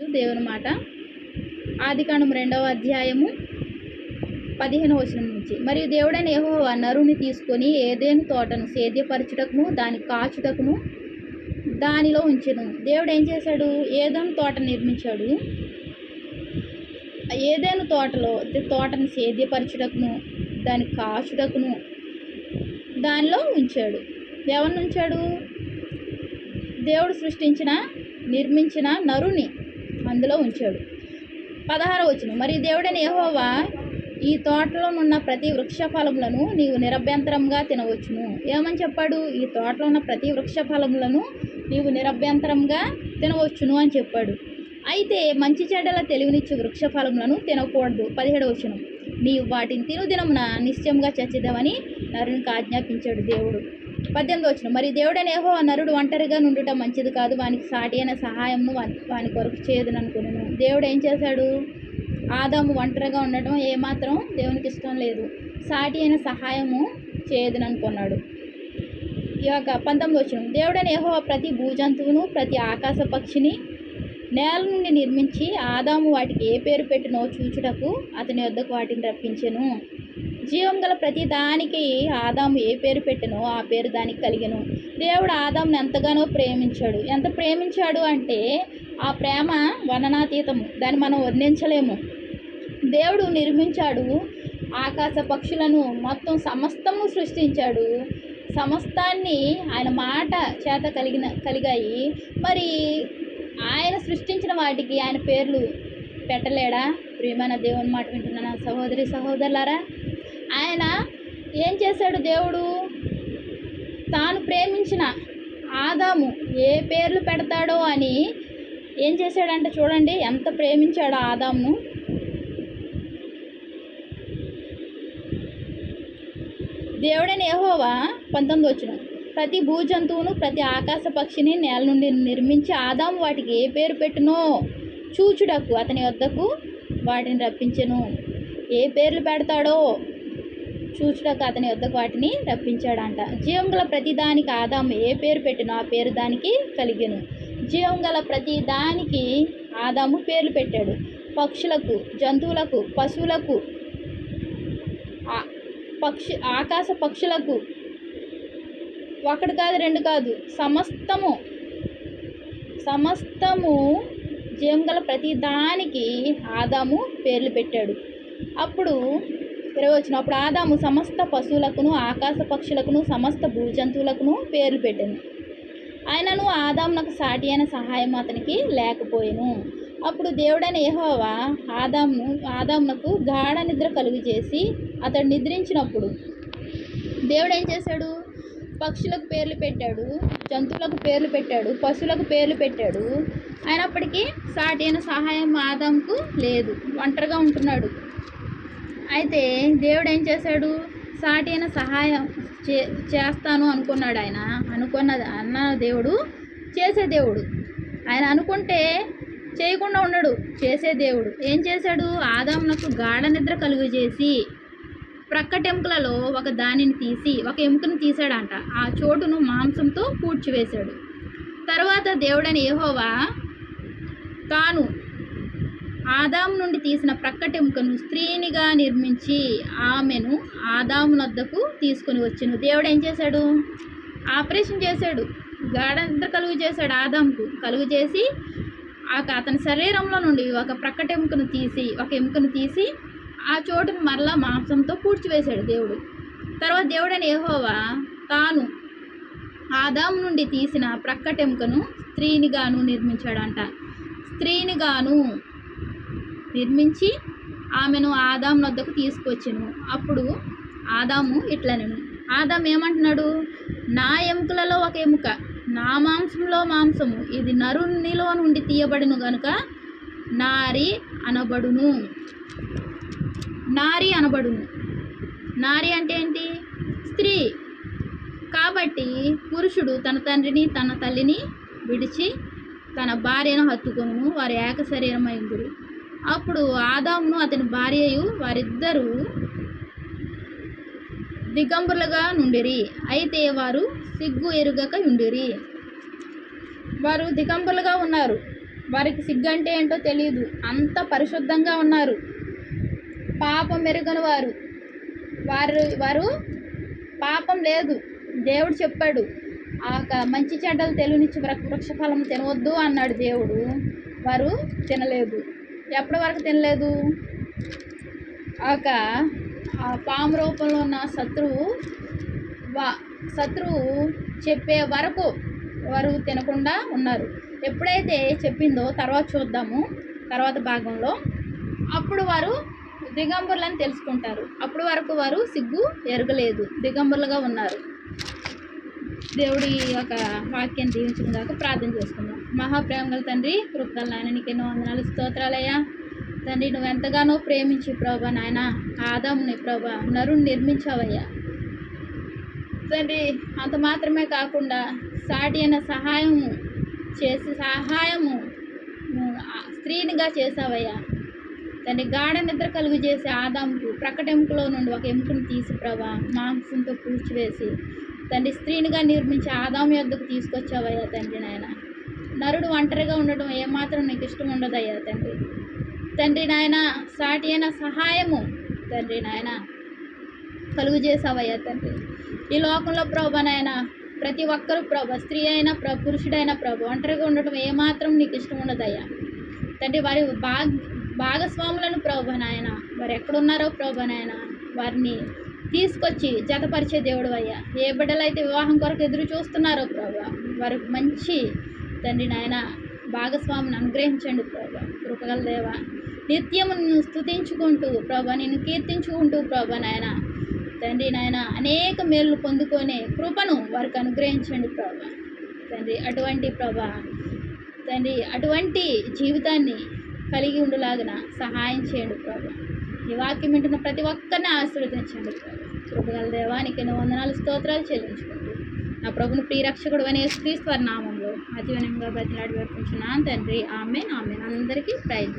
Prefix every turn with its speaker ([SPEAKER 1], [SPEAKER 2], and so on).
[SPEAKER 1] దేవుని మాట. ఆదికాండం రెండవ అధ్యాయము పదిహేను వచనం నుంచి. మరియు దేవుడైన ఏహో నరుని తీసుకొని ఏదేను తోటను సేద్యపరచుటకును దాని కాచుటకును దానిలో ఉంచను. దేవుడు ఏం చేశాడు? ఏదో తోట నిర్మించాడు. ఏదైనా తోటలో తోటను సేద్యపరచుటకును దాని కాచుటకును దానిలో ఉంచాడు. ఎవరిని ఉంచాడు? దేవుడు సృష్టించిన నిర్మించిన నరుని అందులో ఉంచాడు. పదహార వచ్చిన మరి దేవుడైన యెహోవా ఈ తోటలో ఉన్న ప్రతి వృక్ష ఫలములను నీవు నిరభ్యంతరంగా తినవచ్చును. ఏమని చెప్పాడు? ఈ తోటలో ఉన్న ప్రతి వృక్ష ఫలములను నీవు నిరభ్యంతరంగా తినవచ్చును అని చెప్పాడు. అయితే మంచి చెడ్డల తెలివినిచ్చు వృక్ష ఫలములను తినకూడదు. పదిహేడవ వచనం. నీవు వాటిని తిను దినమున నిశ్చయంగా చచ్చిద్దామని నరునికి ఆజ్ఞాపించాడు దేవుడు. పద్దెనిమిది వచ్చిన మరి దేవుడని ఏహో నరుడు ఒంటరిగా నుండుట మంచిది కాదు. వానికి సాటి అయిన సహాయంను వాని కొరకు చేయదని అనుకున్నాను దేవుడు ఏం చేశాడు? ఆదాము ఒంటరిగా ఉండటం ఏమాత్రం దేవునికి ఇష్టం లేదు. సాటి అయిన సహాయము చేయదని అనుకున్నాడు. ఈ యొక్క పంతొమ్మిది వచ్చిన దేవుడని ఏహో ప్రతి భూజంతువును ప్రతి ఆకాశ పక్షిని నేల నుండి నిర్మించి ఆదాము వాటికి ఏ పేరు పెట్టినో చూచుటకు అతని వద్దకు వాటిని రప్పించెను. జీవం గల ప్రతి దానికి ఆదాము ఏ పేరు పెట్టినో ఆ పేరు దానికి కలిగను. దేవుడు ఆదాంను ఎంతగానో ప్రేమించాడు. ఎంత ప్రేమించాడు అంటే ఆ ప్రేమ వర్ణనాతీతము దాన్ని మనం వర్ణించలేము. దేవుడు నిర్మించాడు ఆకాశ పక్షులను మొత్తం సమస్తము సృష్టించాడు. సమస్తాన్ని ఆయన మాట చేత కలిగిన కలిగాయి. మరి ఆయన సృష్టించిన వాటికి ఆయన పేర్లు పెట్టలేడా? ప్రియమైన దేవుని మాట వింటున్నాను సహోదరి సహోదరులారా? ఆయన ఏం చేశాడు దేవుడు? తాను ప్రేమించిన ఆదాము ఏ పేర్లు పెడతాడో అని ఏం చేశాడంటే చూడండి. ఎంత ప్రేమించాడో ఆదామును దేవుడైన ఏహోవా పంతొమ్మిది వచ్చిన ప్రతి భూజంతువును ప్రతి ఆకాశ పక్షిని నేల నుండి నిర్మించి ఆదాము వాటికి ఏ పేరు పెట్టునో చూచుడకు అతని వద్దకు వాటిని రప్పించెను. ఏ పేర్లు పెడతాడో చూచుటకు అతని వద్దకు వాటిని రప్పించాడంట. జీవం గల ప్రతి దానికి ఆదాము ఏ పేరు పెట్టినో ఆ పేరు దానికి కలిగెను. జీవం గల ప్రతి దానికి ఆదాము పేర్లు పెట్టాడు. పక్షులకు జంతువులకు పశువులకు ఆ- పక్షి ఆకాశ పక్షులకు ఒకటి కాదు రెండు కాదు. సమస్తము సమస్తము జీవం గల ప్రతి దానికి ఆదాము పేర్లు పెట్టాడు. అప్పుడు ఇరవై వచ్చినప్పుడు ఆదాము సమస్త పశువులకును ఆకాశ పక్షులకును సమస్త భూజంతువులకును పేర్లు పెట్టాను. ఆయనను ఆదామునకు సాటి అయిన సహాయం అతనికి లేకపోయాను. అప్పుడు దేవుడైన ఎహోవా ఆదామును ఆదామునకు గాఢ నిద్ర కలుగు చేసి అతడు నిద్రించినప్పుడు దేవుడు ఏం చేశాడు? పక్షులకు పేర్లు పెట్టాడు జంతువులకు పేర్లు పెట్టాడు పశువులకు పేర్లు పెట్టాడు. అయినప్పటికీ సాటి అయిన సహాయం ఆదాంకు లేదు. ఒంటరిగా ఉంటున్నాడు. అయితే దేవుడు ఏం చేశాడు? సాటి అయిన సహాయం చే చేస్తాను అనుకున్నాడు ఆయన. అనుకున్న అన్న దేవుడు చేసే దేవుడు. ఆయన అనుకుంటే చేయకుండా ఉండడు చేసే దేవుడు. ఏం చేశాడు? ఆదామునకు గాఢ నిద్ర కలుగు చేసి ప్రక్కటెముకలలో ఒక దానిని తీసి ఒక ఎముకను తీశాడంట. ఆ చోటును మాంసంతో పూడ్చివేశాడు. తర్వాత దేవుడని ఏహోవా తాను ఆదాము నుండి తీసిన ప్రక్కటెముకను స్త్రీనిగా నిర్మించి ఆమెను ఆదాము నద్దకు తీసుకొని వచ్చాను దేవుడు ఏం చేశాడు? ఆపరేషన్ చేశాడు. గాఢ కలుగు చేశాడు ఆదాంకు కలుగు చేసి ఆ అతని శరీరంలో నుండి ఒక ప్రక్కటెముకను తీసి ఒక ఎముకను తీసి ఆ చోటును మరలా మాంసంతో పూడ్చివేశాడు దేవుడు. తర్వాత దేవుడని ఏహోవా తాను ఆదాము నుండి తీసిన ప్రక్కటెముకను స్త్రీనిగాను నిర్మించాడంట. స్త్రీనిగాను నిర్మించి ఆమెను ఆదాం వద్దకు తీసుకొచ్చెను. అప్పుడు ఆదాము ఇట్లనెను. ఆదాం ఏమంటున్నాడు? నా ఎముకలలో ఒక ఎముక నా మాంసంలో మాంసము. ఇది నరునిలో నుండి తీయబడును గనుక నారి అనబడును. నారి అనబడును. నారి అంటే ఏంటి? స్త్రీ. కాబట్టి పురుషుడు తన తండ్రిని తన తల్లిని విడిచి తన భార్యను హత్తుకొను వారి ఏక శరీరమైందురు అప్పుడు ఆదామును అతని భార్యయు వారిద్దరూ దిగంబరులుగా నుండిరి. అయితే వారు సిగ్గు ఎరుగక ఉండిరి వారు దిగంబరులుగా ఉన్నారు. వారికి సిగ్గు అంటే ఏంటో తెలియదు అంత పరిశుద్ధంగా ఉన్నారు. పాపం మెరుగని వారు. వారు వారు పాపం లేదు. దేవుడు చెప్పాడు. ఆ మంచి చెడ్డలు తెలియనిచ్చి వృక్ష వృక్షఫలం తినవద్దు అన్నాడు దేవుడు. వారు తినలేదు. ఎప్పటి వరకు తినలేదు. ఒక ఆ పాము రూపంలో ఉన్న శత్రువు వా శత్రువు చెప్పే వరకు వారు తినకుండా ఉన్నారు. ఎప్పుడైతే చెప్పిందో తర్వాత చూద్దాము తర్వాత భాగంలో. అప్పుడు వారు దిగంబరులని తెలుసుకుంటారు. అప్పుడు వరకు వారు సిగ్గు ఎరగలేదు. దిగంబరులుగా ఉన్నారు. దేవుడి యొక్క వాక్యం దీవించిన దాకా ప్రార్థన చేసుకుందాం. మహాప్రేమ గల తండ్రి కృపగల నాయన నీకు ఎన్నో వందనాలు. స్తోత్రాలయ్యా. తండ్రి నువ్వు ఎంతగానో ప్రేమించి ప్రభా నాయన ఆదాముని ప్రభా నరుణ్ నిర్మించావయ్యా. తండ్రి అంత మాత్రమే కాకుండా సాటి అయిన సహాయము చేసి సహాయము నువ్వు స్త్రీనిగా చేసావయ్యా తండ్రి గాఢ నిద్ర కలుగు చేసే ఆదాముకు ప్రకటెముకలో నుండి ఒక ఎముకను తీసి ప్రభా మాంసంతో పూడ్చివేసి తండ్రి స్త్రీనిగా నిర్మించి ఆదాము యొద్దకు తీసుకొచ్చావయ్యా తండ్రి నాయన. నరుడు ఒంటరిగా ఉండడం ఏమాత్రం నీకు ఇష్టం ఉండదయ్యా తండ్రి. తండ్రి నాయన సాటి అయిన సహాయము తండ్రి నాయన కలుగు చేసావయ్యా తండ్రి. ఈ లోకంలో ప్రభా నాయన ప్రతి ఒక్కరూ ప్రభ స్త్రీ అయినా ప్ర పురుషుడైనా ప్రభు ఒంటరిగా ఉండటం ఏమాత్రం నీకు ఇష్టం ఉండదయ్యా. తండ్రి వారి భాగ భాగస్వాములను ప్రభ నాయన వారు ఎక్కడున్నారో ప్రభ నాయన వారిని తీసుకొచ్చి జతపరిచే దేవుడు అయ్యా. ఏ బిడ్డలైతే వివాహం కొరకు ఎదురు చూస్తున్నారో ప్రభా వారికి మంచి తండ్రి నాయన భాగస్వామిని అనుగ్రహించండి ప్రభా. కృపగల దేవ నిత్యము నిన్ను స్తుతించుకుంటూ ప్రభా నిన్ను కీర్తించుకుంటూ ప్రభా నాయన తండ్రి నాయన అనేక మేలు పొందుకునే కృపను వారికి అనుగ్రహించండి ప్రభా. తండ్రి అటువంటి ప్రభా తండ్రి అటువంటి జీవితాన్ని కలిగి ఉండలాగిన సహాయం చేయండి ప్రభా. ఈ వాక్యం వింటున్న ప్రతి ఒక్కరిని ఆశీర్వదించండి. కృపగల దేవానికి ఎన్నో వందనాలు స్తోత్రాలు చెల్లించుకుంటూ నా ప్రభుని ప్రియరక్షకుడు అనే క్రీస్తు నామంలో అతివనంగా బతిలాడి వేడుకుంటున్నాను తండ్రి ఆమె ఆమె అందరికీ ప్రైజ్